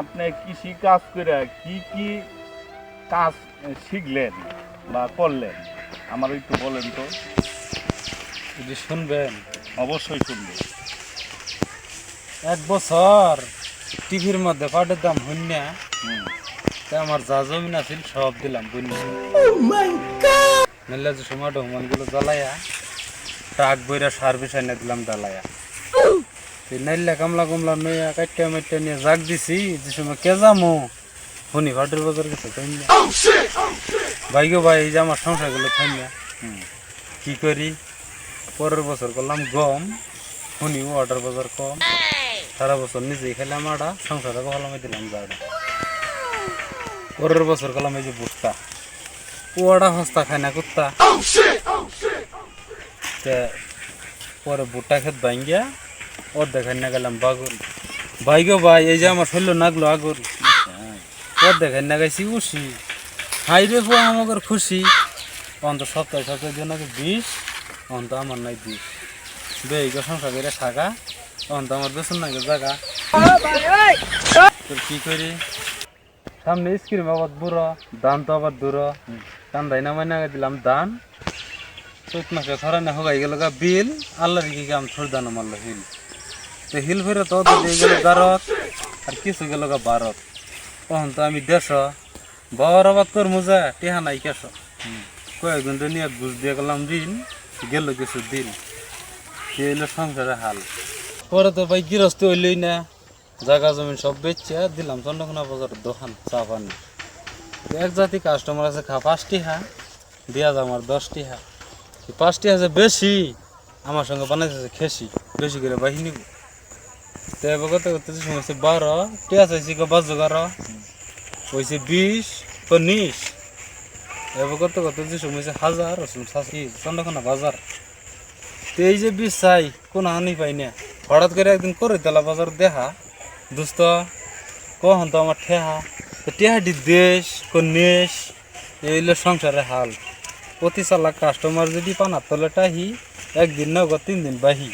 আপনি কৃষি কাজ করে কি কি কাজ শিখলেন বা করলেন? আমার একটু বলেন তো। যদি শুনবেন। অবশ্যই শুনব। এক বছর টিভির মধ্যে পাটের দাম হইন তাই আমার যা জমিন আছিল সব দিলাম বুঝলি। মেলা যে সময় ডহমানগুলো জ্বালাইয়া ট্রাক বইরা সার্ভিস এনে দিলাম এই নাইলা কামলা কামলা নইয়া কাটটা মাইটা নিয়ে জাগ দিছি যে সময় কে যামো? শুনি ভাটের বাজার গেছে তাই না। ভাই গো ভাই এই যে আমার সংসারগুলো তাই না কি করি? পরের বছর করলাম গম। শুনি অর্ডার বাজার কম। সারা বছর নিজেই খেলাম আটা সংসারে ভালো দিলাম জাড়া পরের বছর করলাম এই যে বুস্তা ওয়াটা সস্তা খায় না কুত্তা। তে পরে বুট্টা খেত ভাঙ্গিয়া ওর না গেলাম বাগুন। ভাই গো ভাই, এই যে আমার শরীর নাগলো ওর দেখাই না গাইছি উসি হাই রে ফুয়া আমাদের খুশি। অন্ত সপ্তাহে সপ্তাহে জন্য বিষ অন্ত আমার নাই বিষ। বেইগো সংসার করে থাকা। অন্ত আমার বেসন নাকি জায়গা তোর কি করি? সামনে স্ক্রিম আবার বুড়ো দান তো আবার দূর। কান্দাই না মাইনা দিলাম দান। চৈত মাসে ধরা না হগাই গেল গা বিল। আল্লাহ রেখে কাম ছোট দান মারলো হিল তো হিল ফেরে তো দিয়ে গেল গারত আর কিছু গেল গা ভারত তখন তো আমি দেশ বাবার আবাদ কর মোজা টেহা নাই কেশ। কয়েকদিন নিয়ে বুঝ দিয়ে গেলাম দিন গেল কিছু দিন। হইল সংসারে হাল। পরে তো ভাই গৃহস্থ হইলই না জায়গা জমি সব বেচছে দিলাম চন্দ্রকোনা বাজারের দোকান চা পানি। এক জাতি কাস্টমার আছে খা পাঁচটি হা দিয়া যা আমার দশটি হা পাঁচটি আছে বেশি আমার সঙ্গে বানাইছে খেসি বেশি করে বাহিনী তো এবার কত করতে সমস্যা বারো টিয়া চাইছি গো বাজ এগারো হয়েছে বিশ উনিশ এবার কত যে সমস্যা হাজার সাসি চন্দ্রকোনা বাজার। তো এই যে বিষ চাই, কোন হানি পাই না। হঠাৎ করে একদিন করে দিলা বাজার দেখা, দোস্ত, কখন তো আমার ঠেহা। তো টেহাটি দেশ কোন নেশ এইগুলো সংসারে হাল। প্রতি চালাক কাস্টমার যদি পানার তলে টাহি, একদিন নগদ তিন দিন বাহি।